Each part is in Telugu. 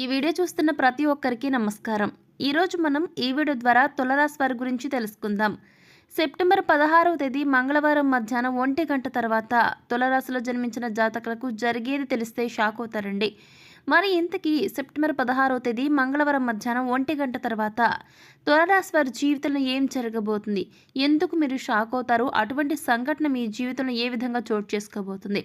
ఈ వీడియో చూస్తున్న ప్రతి ఒక్కరికి నమస్కారం. ఈరోజు మనం ఈ వీడియో ద్వారా తులరాశి వారి గురించి తెలుసుకుందాం. సెప్టెంబర్ పదహారవ తేదీ మంగళవారం మధ్యాహ్నం ఒంటి గంట తర్వాత తులరాశిలో జన్మించిన జాతకులకు జరిగేది తెలిస్తే షాక్ అవుతారండి. మరి ఇంతకీ సెప్టెంబర్ పదహారవ తేదీ మంగళవారం మధ్యాహ్నం ఒంటి గంట తర్వాత తులరాశి వారి జీవితంలో ఏం జరగబోతుంది? ఎందుకు మీరు షాక్ అవుతారు? అటువంటి సంఘటన మీ జీవితంలో ఏ విధంగా చోటు చేసుకోబోతుంది?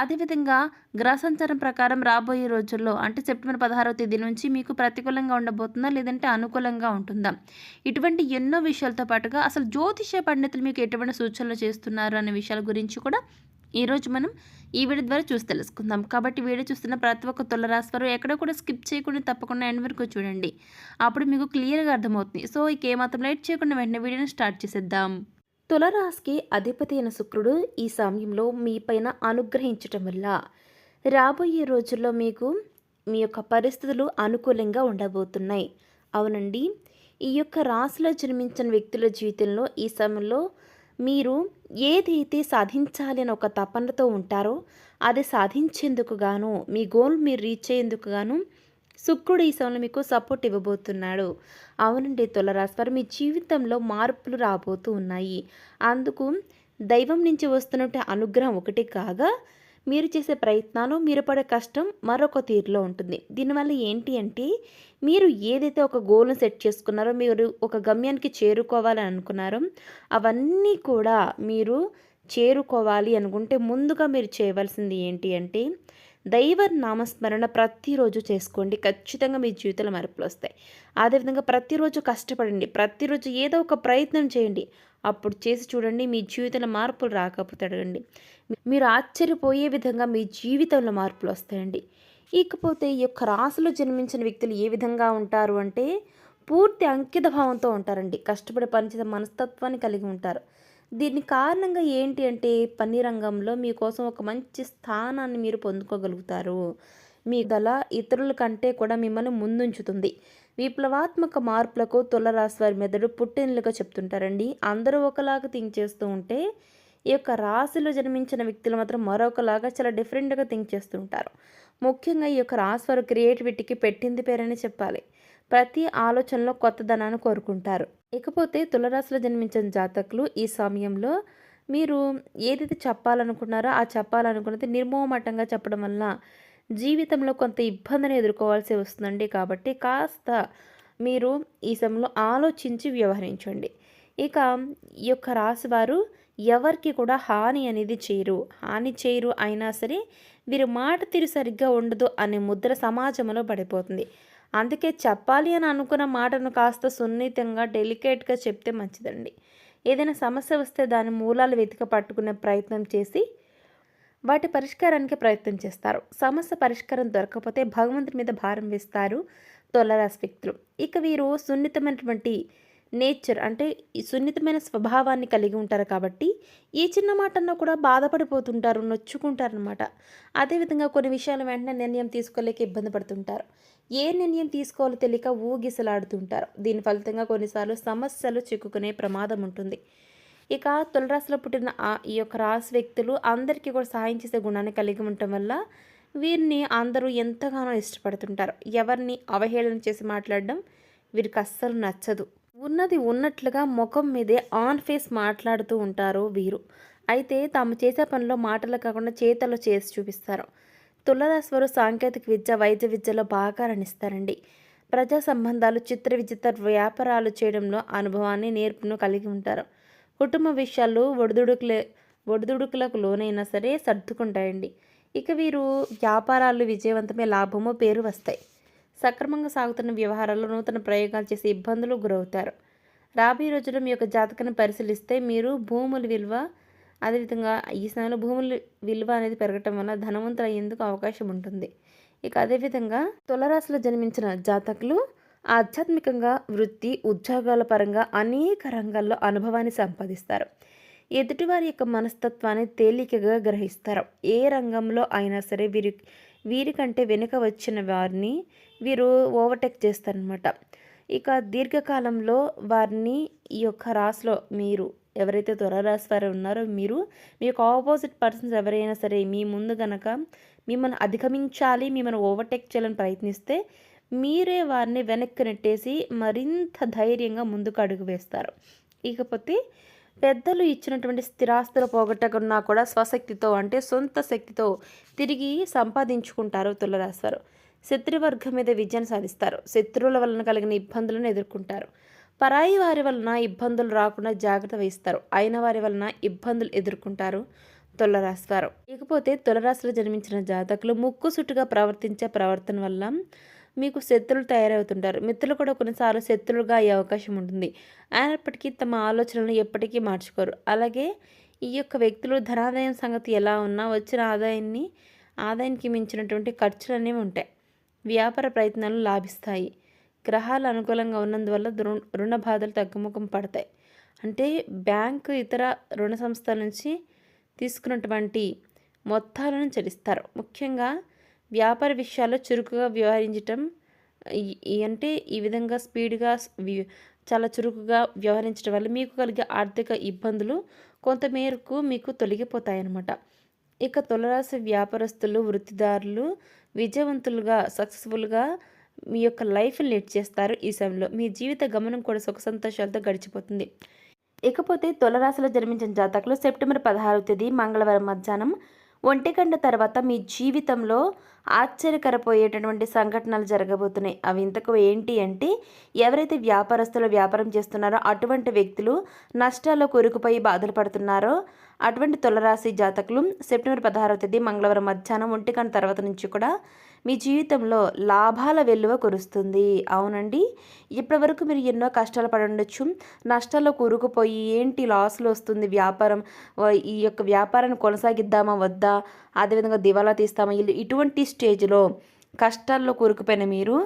అదేవిధంగా గ్రహసంచారం ప్రకారం రాబోయే రోజుల్లో అంటే సెప్టెంబర్ పదహారవ తేదీ నుంచి మీకు ప్రతికూలంగా ఉండబోతుందా? లేదంటే అనుకూలంగా ఉంటుందా? ఇటువంటి ఎన్నో విషయాలతో పాటుగా అసలు జ్యోతిష పండితులు మీకు ఎటువంటి సూచనలు చేస్తున్నారు అనే విషయాల గురించి కూడా ఈరోజు మనం ఈ వీడియో ద్వారా చూసి తెలుసుకుందాం. కాబట్టి వీడియో చూస్తున్న ప్రతి ఒక్క తులరాశివారు ఎక్కడో ఎక్కడ కూడా స్కిప్ చేయకుండా తప్పకుండా ఎండ్ వరకు చూడండి. అప్పుడు మీకు క్లియర్గా అర్థమవుతుంది. సో ఇక ఏమాత్రం లైట్ చేయకుండా వెంటనే వీడియోని స్టార్ట్ చేసేద్దాం. తులరాశికి అధిపతి అయిన శుక్రుడు ఈ సమయంలో మీ పైన అనుగ్రహించటం వల్ల రాబోయే రోజుల్లో మీకు మీ యొక్క పరిస్థితులు అనుకూలంగా ఉండబోతున్నాయి. అవునండి. ఈ యొక్క రాశిలో జన్మించిన వ్యక్తుల జీవితంలో ఈ సమయంలో మీరు ఏదైతే సాధించాలి అని ఒక తపనతో ఉంటారో అది సాధించేందుకు గాను మీ గోల్ మీరు రీచ్ అయ్యేందుకు గాను శుక్రుడు ఈ సమయంలో మీకు సపోర్ట్ ఇవ్వబోతున్నాడు. అవునండి తులరాశివారు మీ జీవితంలో మార్పులు రాబోతూ ఉన్నాయి. అందుకు దైవం నుంచి వస్తున్నట్టు అనుగ్రహం ఒకటి కాగా మీరు చేసే ప్రయత్నాలు మీరు పడే కష్టం మరొక తీరులో ఉంటుంది. దీనివల్ల ఏంటి అంటే మీరు ఏదైతే ఒక గోల్ను సెట్ చేసుకున్నారో మీరు ఒక గమ్యానికి చేరుకోవాలని అనుకున్నారో అవన్నీ కూడా మీరు చేరుకోవాలి అనుకుంటే ముందుగా మీరు చేయవలసింది ఏంటి అంటే దైవ నామస్మరణ ప్రతిరోజు చేసుకోండి. ఖచ్చితంగా మీ జీవితంలో మార్పులు వస్తాయి. అదేవిధంగా ప్రతిరోజు కష్టపడండి. ప్రతిరోజు ఏదో ఒక ప్రయత్నం చేయండి. అప్పుడు చేసి చూడండి మీ జీవితంలో మార్పులు రాకపోతే అడగండి. మీరు ఆశ్చర్యపోయే విధంగా మీ జీవితంలో మార్పులు వస్తాయండి. ఇకపోతే ఈ యొక్క రాశిలో జన్మించిన వ్యక్తులు ఏ విధంగా ఉంటారు అంటే పూర్తి అంకిత భావంతో ఉంటారండి. కష్టపడి పనిచేసే మనస్తత్వాన్ని కలిగి ఉంటారు. దీని కారణంగా ఏంటి అంటే పని రంగంలో మీకోసం ఒక మంచి స్థానాన్ని మీరు పొందుకోగలుగుతారు. మీ గల ఇతరుల కంటే కూడా మిమ్మల్ని ముందుంచుతుంది. విప్లవాత్మక మార్పులకు తులరాశి వారి మెదడు పుట్టినలుగా చెప్తుంటారండి. అందరూ ఒకలాగా థింక్ చేస్తూ ఉంటే ఈ యొక్క రాశిలో జన్మించిన వ్యక్తులు మాత్రం మరొకలాగా చాలా డిఫరెంట్గా థింక్ చేస్తుంటారు ముఖ్యంగా ఈ యొక్క రాశి వారు క్రియేటివిటీకి పెట్టింది పేరని చెప్పాలి. ప్రతి ఆలోచనలో కొత్తదనాన్ని కోరుకుంటారు. ఇకపోతే తులరాశిలో జన్మించిన జాతకులు ఈ సమయంలో మీరు ఏదైతే చెప్పాలనుకున్నారో ఆ చెప్పాలనుకున్నది నిర్మోహమటంగా చెప్పడం వల్ల జీవితంలో కొంత ఇబ్బందిని ఎదుర్కోవాల్సి వస్తుందండి. కాబట్టి కాస్త మీరు ఈ సమయంలో ఆలోచించి వ్యవహరించండి. ఇక ఈ యొక్క రాశి వారు ఎవరికి కూడా హాని అనేది చేయరు. హాని చేయరు అయినా సరే వీరి మాట తీరు సరిగ్గా ఉండదు అనే ముద్ర సమాజంలో పడిపోతుంది. అందుకే చెప్పాలి అని అనుకున్న మాటను కాస్త సున్నితంగా డెలికేట్గా చెప్తే మంచిదండి. ఏదైనా సమస్య వస్తే దాని మూలాలు వెతిక పట్టుకునే ప్రయత్నం చేసి వాటి పరిష్కారానికి ప్రయత్నం చేస్తారు. సమస్య పరిష్కారం దొరకకపోతే భగవంతుడి మీద భారం వేస్తారు తొలరాశి వ్యక్తులు ఇక వీరు సున్నితమైనటువంటి నేచర్ అంటే సున్నితమైన స్వభావాన్ని కలిగి ఉంటారు కాబట్టి ఏ చిన్న మాటన్నా కూడా బాధపడిపోతుంటారు నొచ్చుకుంటారు నొచ్చుకుంటారనమాట అదేవిధంగా కొన్ని విషయాలు వెంటనే నిర్ణయం తీసుకోలేక ఇబ్బంది పడుతుంటారు. ఏ నిర్ణయం తీసుకోవాలో తెలియక ఊగిసలాడుతుంటారు. దీని ఫలితంగా కొన్నిసార్లు సమస్యలు చిక్కుకునే ప్రమాదం ఉంటుంది. ఇక తులరాశిలో పుట్టిన ఈ యొక్క రాశి వ్యక్తులు అందరికీ కూడా సహాయం చేసే గుణాన్ని కలిగి ఉండటం వల్ల వీరిని అందరూ ఎంతగానో ఇష్టపడుతుంటారు. ఎవరిని అవహేళన చేసి మాట్లాడడం వీరికి అస్సలు నచ్చదు. ఉన్నది ఉన్నట్లుగా ముఖం మీదే ఆన్ ఫేస్ మాట్లాడుతూ ఉంటారు వీరు. అయితే తాము చేసే పనిలో మాటలు కాకుండా చేతలు చేసి చూపిస్తారు. తులరాశి సాంకేతిక విద్య వైద్య విద్యలో బాగా రణిస్తారండి. ప్రజా సంబంధాలు చిత్ర విచిత్ర వ్యాపారాలు చేయడంలో అనుభవాన్ని నేర్పును కలిగి ఉంటారు. కుటుంబ విషయాలు ఒడిదుడుకులే ఒడిదుడుకులకు లోనైనా సరే సర్దుకుంటాయండి. ఇక వీరు వ్యాపారాలు విజయవంతమే లాభము పేరు వస్తాయి. సక్రమంగా సాగుతున్న వ్యవహారాల్లో నూతన ప్రయోగాలు చేసే ఇబ్బందులు గురవుతారు. రాబోయే రోజుల్లో మీ యొక్క జాతకాన్ని పరిశీలిస్తే మీరు భూముల విలువ అదేవిధంగా ఈ సమయంలో భూముల విలువ అనేది పెరగటం వల్ల ధనవంతులు అయ్యేందుకు అవకాశం ఉంటుంది. ఇక అదేవిధంగా తులరాశిలో జన్మించిన జాతకులు ఆధ్యాత్మికంగా వృత్తి ఉద్యోగాల పరంగా అనేక రంగాల్లో అనుభవాన్ని సంపాదిస్తారు. ఎదుటివారి యొక్క మనస్తత్వాన్ని తేలికగా గ్రహిస్తారు. ఏ రంగంలో అయినా సరే వీరి వీరికంటే వెనుక వచ్చిన వారిని వీరు ఓవర్టేక్ చేస్తారనమాట ఇక దీర్ఘకాలంలో వారిని ఈ యొక్క రాసులో మీరు ఎవరైతే త్వరరాశి వారు ఉన్నారో మీరు మీ యొక్క ఆపోజిట్ పర్సన్స్ ఎవరైనా సరే మీ ముందు గనక మిమ్మల్ని అధిగమించాలి మిమ్మల్ని ఓవర్టేక్ చేయాలని ప్రయత్నిస్తే మీరే వారిని వెనక్కి నెట్టేసి మరింత ధైర్యంగా ముందుకు అడుగు వేస్తారు. ఇకపోతే పెద్దలు ఇచ్చినటువంటి స్థిరాస్తులు పోగొట్టకున్నా కూడా స్వశక్తితో అంటే సొంత శక్తితో తిరిగి సంపాదించుకుంటారు తులరాశివారు శత్రువర్గం మీద విజయం సాధిస్తారు. శత్రువుల వలన కలిగిన ఇబ్బందులను ఎదుర్కొంటారు. పరాయి వారి వలన ఇబ్బందులు రాకుండా జాగ్రత్త వహిస్తారు. అయిన వారి వలన ఇబ్బందులు ఎదుర్కొంటారు తులరాశివారు. ఇకపోతే తులరాశిలో జన్మించిన జాతకులు ముక్కుసుట్టుగా ప్రవర్తించే ప్రవర్తన వల్ల మీకు శత్రులు తయారవుతుంటారు. మిత్రులు కూడా కొన్నిసార్లు శత్రులుగా అయ్యే అవకాశం ఉంటుంది. అయినప్పటికీ తమ ఆలోచనలను ఎప్పటికీ మార్చుకోరు. అలాగే ఈ యొక్క వ్యక్తులు ధనాదాయం సంగతి ఎలా ఉన్నా వచ్చిన ఆదాయాన్ని ఆదాయానికి మించినటువంటి ఖర్చులు అనేవి ఉంటాయి. వ్యాపార ప్రయత్నాలు లాభిస్తాయి. గ్రహాలు అనుకూలంగా ఉన్నందువల్ల రుణ బాధలు తగ్గుముఖం పడతాయి. అంటే బ్యాంకు ఇతర రుణ సంస్థల నుంచి తీసుకున్నటువంటి మొత్తాలను చెల్లిస్తారు. ముఖ్యంగా వ్యాపార విషయాల్లో చురుకుగా వ్యవహరించటం అంటే ఈ విధంగా స్పీడ్గా చాలా చురుకుగా వ్యవహరించడం వల్ల మీకు కలిగే ఆర్థిక ఇబ్బందులు కొంతమేరకు మీకు తొలగిపోతాయన్నమాట. ఇక తులరాశి వ్యాపారస్తులు వృత్తిదారులు విజయవంతులుగా సక్సెస్ఫుల్గా మీ యొక్క లైఫ్ లీడ్ చేస్తారు ఈ సమయంలో. మీ జీవిత గమనం కూడా సుఖ సంతోషాలతో గడిచిపోతుంది. ఇకపోతే తులరాశిలో జన్మించిన జాతకులు సెప్టెంబర్ పదహారవ తేదీ మంగళవారం మధ్యాహ్నం. ఒంటి గంట తర్వాత మీ జీవితంలో ఆశ్చర్యకరపోయేటటువంటి సంఘటనలు జరగబోతున్నాయి. అవి ఇంతకు ఏంటి అంటే ఎవరైతే వ్యాపారస్తులు వ్యాపారం చేస్తున్నారో అటువంటి వ్యక్తులు నష్టాల్లో కూరుకుపోయి బాధలు పడుతున్నారో అటువంటి తులరాశి జాతకులు సెప్టెంబర్ పదహారవ తేదీ మంగళవారం మధ్యాహ్నం ఒంటి గంట తర్వాత నుంచి కూడా మీ జీవితంలో లాభాల వెలువ కురుస్తుంది. అవునండి. ఇప్పటివరకు మీరు ఎన్నో కష్టాలు పడి ఉండొచ్చు నష్టాల్లో కూరుకుపోయి ఏంటి లాస్లు వస్తుంది వ్యాపారం? ఈ యొక్క వ్యాపారాన్ని కొనసాగిద్దామా? వద్దా? అదేవిధంగా దివాలా తీస్తామా? ఇటువంటి స్టేజ్లో కష్టాల్లో కూరుకుపోయిన మీరు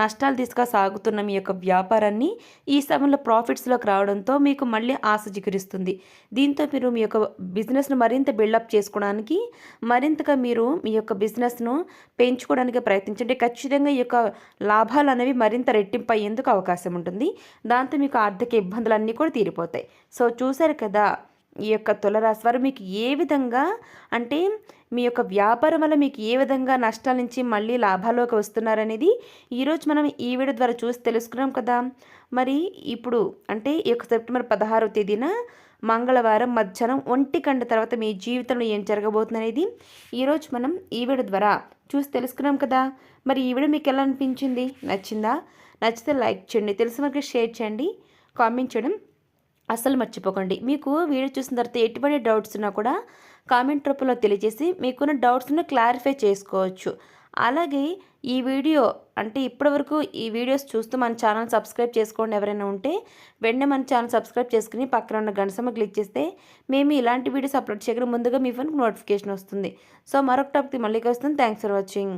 నష్టాలు తీసుకు సాగుతున్న మీ యొక్క వ్యాపారాన్ని ఈ సమయంలో ప్రాఫిట్స్లోకి రావడంతో మీకు మళ్ళీ ఆశ జిగురిస్తుంది. దీంతో మీరు మీ యొక్క బిజినెస్ను మరింత బిల్డప్ చేసుకోవడానికి మరింతగా మీరు మీ యొక్క బిజినెస్ను పెంచుకోవడానికి ప్రయత్నించండి. ఖచ్చితంగా ఈ యొక్క లాభాలు అనేవి మరింత రెట్టింపు అయ్యేందుకు అవకాశం ఉంటుంది. దాంతో మీకు ఆర్థిక ఇబ్బందులన్నీ కూడా తీరిపోతాయి. సో చూశారు కదా ఈ యొక్క తులరాశి వారు మీకు ఏ విధంగా అంటే మీ యొక్క వ్యాపారం వల్ల మీకు ఏ విధంగా నష్టాల నుంచి మళ్ళీ లాభాల్లోకి వస్తున్నారనేది ఈరోజు మనం ఈ వీడియో ద్వారా చూసి తెలుసుకున్నాం కదా. మరి ఇప్పుడు అంటే ఈ యొక్క సెప్టెంబర్ పదహారవ తేదీన మంగళవారం మధ్యాహ్నం ఒంటి గంట తర్వాత మీ జీవితంలో ఏం జరగబోతుంది అనేది ఈరోజు మనం ఈ వీడియో ద్వారా చూసి తెలుసుకున్నాం కదా. మరి ఈ వీడియో మీకు ఎలా అనిపించింది? నచ్చిందా? నచ్చితే లైక్ చేయండి తెలిసిన వరకు షేర్ చేయండి కామెంట్ చేయడం అస్సలు మర్చిపోకండి. మీకు వీడియో చూసిన తర్వాత ఎటువంటి డౌట్స్ ఉన్నా కూడా కామెంట్ రూపంలో తెలియజేసి మీకున్న డౌట్స్ను క్లారిఫై చేసుకోవచ్చు. అలాగే ఈ వీడియో అంటే ఇప్పటివరకు ఈ వీడియోస్ చూస్తూ మన ఛానల్ సబ్స్క్రైబ్ చేసుకోండి ఎవరైనా ఉంటే వెంటనే మన ఛానల్ సబ్స్క్రైబ్ చేసుకుని పక్కన ఉన్న గంటసమ్మ క్లిక్ చేస్తే మేము ఇలాంటి వీడియోస్ అప్లోడ్ చేయకుండా ముందుగా మీ ఫోన్కి నోటిఫికేషన్ వస్తుంది. సో మరొక టాపిక్ మళ్ళీ వస్తుంది థ్యాంక్స్ ఫర్ వాచింగ్.